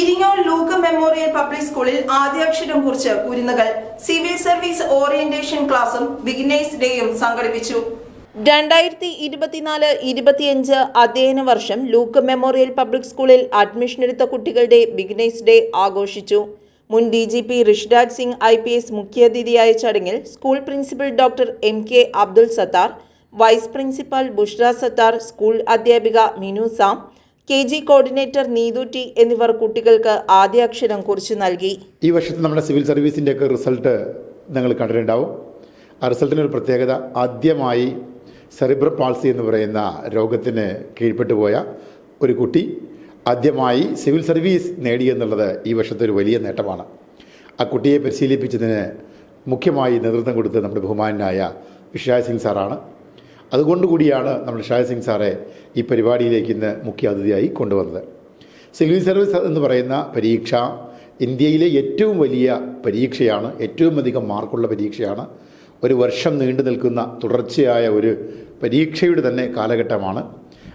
Iringole Luke memorial public സ്കൂളിൽ ആദ്യാക്ഷരം കുറിച്ച് കുരുന്നുകൾ. സിവിൽ സർവീസ് ഓറിയന്റേഷൻ ക്ലാസും ബിഗിനേഴ്സ് ഡേയും സംഘടിപ്പിച്ചു. രണ്ടായിരത്തി ഇരുപത്തിനാല് ഇരുപത്തിയഞ്ച് അധ്യയന വർഷം ലൂക്ക് മെമ്മോറിയൽ പബ്ലിക് സ്കൂളിൽ അഡ്മിഷൻ എടുത്ത കുട്ടികളുടെ ബിഗിനേഴ്സ് ഡേ ആഘോഷിച്ചു. മുൻ D G P Rishiraj Singh I P S മുഖ്യാതിഥിയായ ചടങ്ങിൽ school principal doctor M K Abdul Sathar vice principal Bushra Sathar school അധ്യാപിക Minu Sam K G coordinator Neethu T എന്നിവർ കുട്ടികൾക്ക് ആദ്യാക്ഷരം കുറിച്ചു നൽകി. ഈ വർഷത്തെ നമ്മുടെ സിവിൽ സർവീസിന്റെയൊക്കെ റിസൾട്ട് നിങ്ങൾ കണ്ടിട്ടുണ്ടാവും. ആ റിസൾട്ടിന്റെ ഒരു പ്രത്യേകത ആദ്യമായി സെറിബ്ര പാൾസി എന്ന് പറയുന്ന രോഗത്തിന് കീഴ്പ്പെട്ടു പോയ ഒരു കുട്ടി ആദ്യമായി സിവിൽ സർവീസ് നേടിയെന്നുള്ളത് ഈ വർഷത്തെ ഒരു വലിയ നേട്ടമാണ്. ആ കുട്ടിയെ പരിശീലിപ്പിച്ചതിന് മുഖ്യമായി നേതൃത്വം കൊടുത്തത് നമ്മുടെ ബഹുമാനായ വിഷയ സിംഗ് സാറാണ് അതുകൊണ്ടുകൂടിയാണ് നമ്മൾ ഷായ സിംഗ് സാറെ ഈ പരിപാടിയിലേക്ക് ഇന്ന് മുഖ്യ അതിഥിയായി കൊണ്ടുവന്നത്. സിവിൽ സർവീസ് എന്ന് പറയുന്ന പരീക്ഷ ഇന്ത്യയിലെ ഏറ്റവും വലിയ പരീക്ഷയാണ് ഏറ്റവും അധികം മാർക്കുള്ള പരീക്ഷയാണ് ഒരു വർഷം നീണ്ടു നിൽക്കുന്ന തുടർച്ചയായ ഒരു പരീക്ഷയുടെ തന്നെ കാലഘട്ടമാണ്.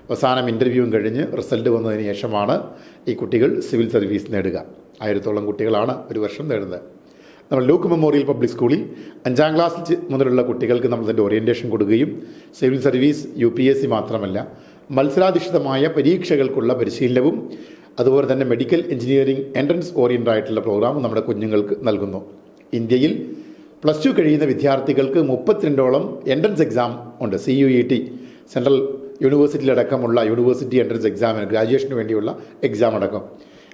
അവസാനം ഇന്റർവ്യൂവും കഴിഞ്ഞ് റിസൾട്ട് വന്നതിന് ശേഷമാണ് ഈ കുട്ടികൾ സിവിൽ സർവീസ് നേടുക. ആയിരത്തോളം കുട്ടികളാണ് ഒരു വർഷം നേടുന്നത്. നമ്മൾ ലൂക്ക് മെമ്മോറിയൽ പബ്ലിക് സ്കൂളിൽ അഞ്ചാം ക്ലാസ് മുതലുള്ള കുട്ടികൾക്ക് നമ്മൾ അതിന്റെ ഓറിയന്റേഷൻ കൊടുക്കുകയും civil service U P S C മാത്രമല്ല മത്സരാധിഷ്ഠിതമായ പരീക്ഷകൾക്കുള്ള പരിശീലനവും അതുപോലെ തന്നെ മെഡിക്കൽ എഞ്ചിനീയറിംഗ് എൻട്രൻസ് ഓറിയന്റഡ് ആയിട്ടുള്ള പ്രോഗ്രാം നമ്മുടെ കുഞ്ഞുങ്ങൾക്ക് നൽകുന്നു. ഇന്ത്യയിൽ പ്ലസ് ടു കഴിയുന്ന വിദ്യാർത്ഥികൾക്ക് മുപ്പത്തിരണ്ടോളം എൻട്രൻസ് എക്സാം ഉണ്ട്. C U E T central യൂണിവേഴ്സിറ്റിയിലടക്കമുള്ള university entrance എക്സാമിന് ഗ്രാജുവേഷന് വേണ്ടിയുള്ള എക്സാം അടക്കം.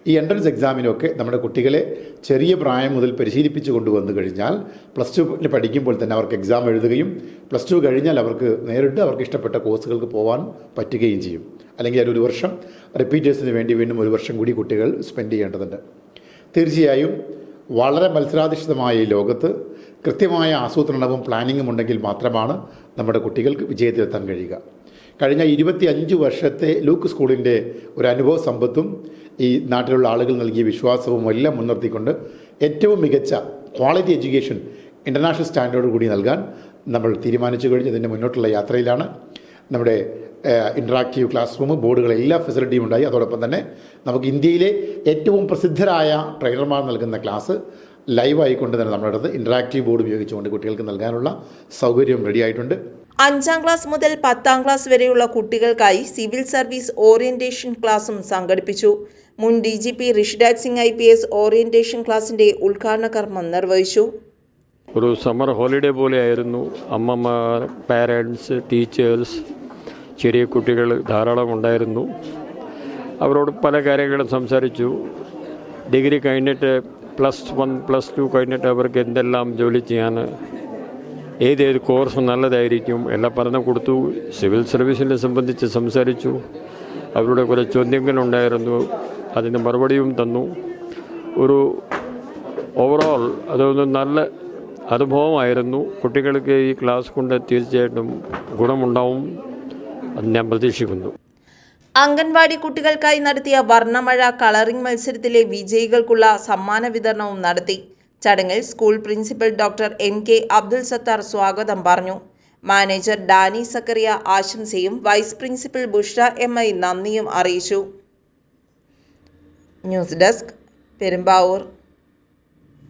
ഈ എൻട്രൻസ് എക്സാമിനൊക്കെ നമ്മുടെ കുട്ടികളെ ചെറിയ പ്രായം മുതൽ പരിശീലിപ്പിച്ചു കൊണ്ടുവന്നു കഴിഞ്ഞാൽ പ്ലസ് ടുവിന് പഠിക്കുമ്പോൾ തന്നെ അവർക്ക് എക്സാം എഴുതുകയും പ്ലസ് ടു കഴിഞ്ഞാൽ അവർക്ക് നേരിട്ട് അവർക്ക് ഇഷ്ടപ്പെട്ട കോഴ്സുകൾക്ക് പോകാൻ പറ്റുകയും ചെയ്യും. അല്ലെങ്കിൽ അതിൽ ഒരു വർഷം റിപ്പീറ്റേഴ്സിന് വേണ്ടി വീണ്ടും ഒരു വർഷം കൂടി കുട്ടികൾ സ്പെൻഡ് ചെയ്യേണ്ടതുണ്ട്. തീർച്ചയായും വളരെ മത്സരാധിഷ്ഠിതമായ ഈ ലോകത്ത് കൃത്യമായ ആസൂത്രണവും പ്ലാനിങ്ങും ഉണ്ടെങ്കിൽ മാത്രമാണ് നമ്മുടെ കുട്ടികൾക്ക് വിജയത്തിലെത്താൻ കഴിയുക. കഴിഞ്ഞ ഇരുപത്തി അഞ്ച് വർഷത്തെ ലൂക്ക് സ്കൂളിന്റെ ഒരു അനുഭവ സമ്പത്തും ഈ നാട്ടിലുള്ള ആളുകൾ നൽകിയ വിശ്വാസവും എല്ലാം മുൻനിർത്തിക്കൊണ്ട് ഏറ്റവും മികച്ച ക്വാളിറ്റി എഡ്യൂക്കേഷൻ ഇന്റർനാഷണൽ സ്റ്റാൻഡേർഡ് കൂടി നൽകാൻ നമ്മൾ തീരുമാനിച്ചു കഴിഞ്ഞ്. ഇതിന്റെ മുന്നോട്ടുള്ള യാത്രയിലാണ്. നമ്മുടെ ഇൻട്രാക്റ്റീവ് ക്ലാസ് റൂം ബോർഡുകൾ എല്ലാ ഫെസിലിറ്റിയും ഉണ്ടായി. അതോടൊപ്പം തന്നെ നമുക്ക് ഇന്ത്യയിലെ ഏറ്റവും പ്രസിദ്ധരായ ട്രെയിനർമാർ നൽകുന്ന ക്ലാസ് ലൈവായിക്കൊണ്ട് തന്നെ നമ്മുടെ അടുത്ത് ഇൻട്രാക്റ്റീവ് ബോർഡ് ഉപയോഗിച്ചുകൊണ്ട് കുട്ടികൾക്ക് നൽകാനുള്ള സൗകര്യം റെഡിയായിട്ടുണ്ട് അഞ്ചാം ക്ലാസ് മുതൽ പത്താം ക്ലാസ് വരെയുള്ള കുട്ടികൾക്കായി സിവിൽ സർവീസ് ഓറിയന്റേഷൻ ക്ലാസും സംഘടിപ്പിച്ചു. മുൻ D G P Rishiraj Singh I P S orientation ക്ലാസിന്റെ ഉദ്ഘാടന കർമ്മം നിർവഹിച്ചു. ഒരു സമ്മർ ഹോളിഡേ പോലെയായിരുന്നു. അമ്മമാർ പാരൻസ് ടീച്ചേഴ്സ് ചെറിയ കുട്ടികൾ ധാരാളം ഉണ്ടായിരുന്നു. അവരോട് പല കാര്യങ്ങളും സംസാരിച്ചു. ഡിഗ്രി കഴിഞ്ഞിട്ട് പ്ലസ് വൺ പ്ലസ് ടു കഴിഞ്ഞിട്ട് അവർക്ക് എന്തെല്ലാം ജോലി ചെയ്യാൻ ഏതേത് കോഴ്സ് നല്ലതായിരിക്കും എല്ലാം പറഞ്ഞു കൊടുത്തു. സിവിൽ സർവീസിനെ സംബന്ധിച്ച് സംസാരിച്ചു. അവരുടെ കുറേ ചോദ്യങ്ങളുണ്ടായിരുന്നു. അതിന് മറുപടിയും തന്നു. ഒരു ഓവറോൾ അതൊരു നല്ല അനുഭവമായിരുന്നു. കുട്ടികൾക്ക് ഈ ക്ലാസ് കൊണ്ട് തീർച്ചയായിട്ടും ഗുണമുണ്ടാവും അത് ഞാൻ പ്രതീക്ഷിക്കുന്നു. അംഗൻവാടി കുട്ടികൾക്കായി നടത്തിയ വർണമഴ കളറിംഗ് മത്സരത്തിലെ വിജയികൾക്കുള്ള സമ്മാന വിതരണവും നടത്തി. ചടങ്ങിൽ school principal doctor M K Abdul Sathar സ്വാഗതം പറഞ്ഞു. Manager Dani Zacharia ആശംസയും vice principal Busha M I നന്ദിയും അറിയിച്ചു. News desk Perumbavoor.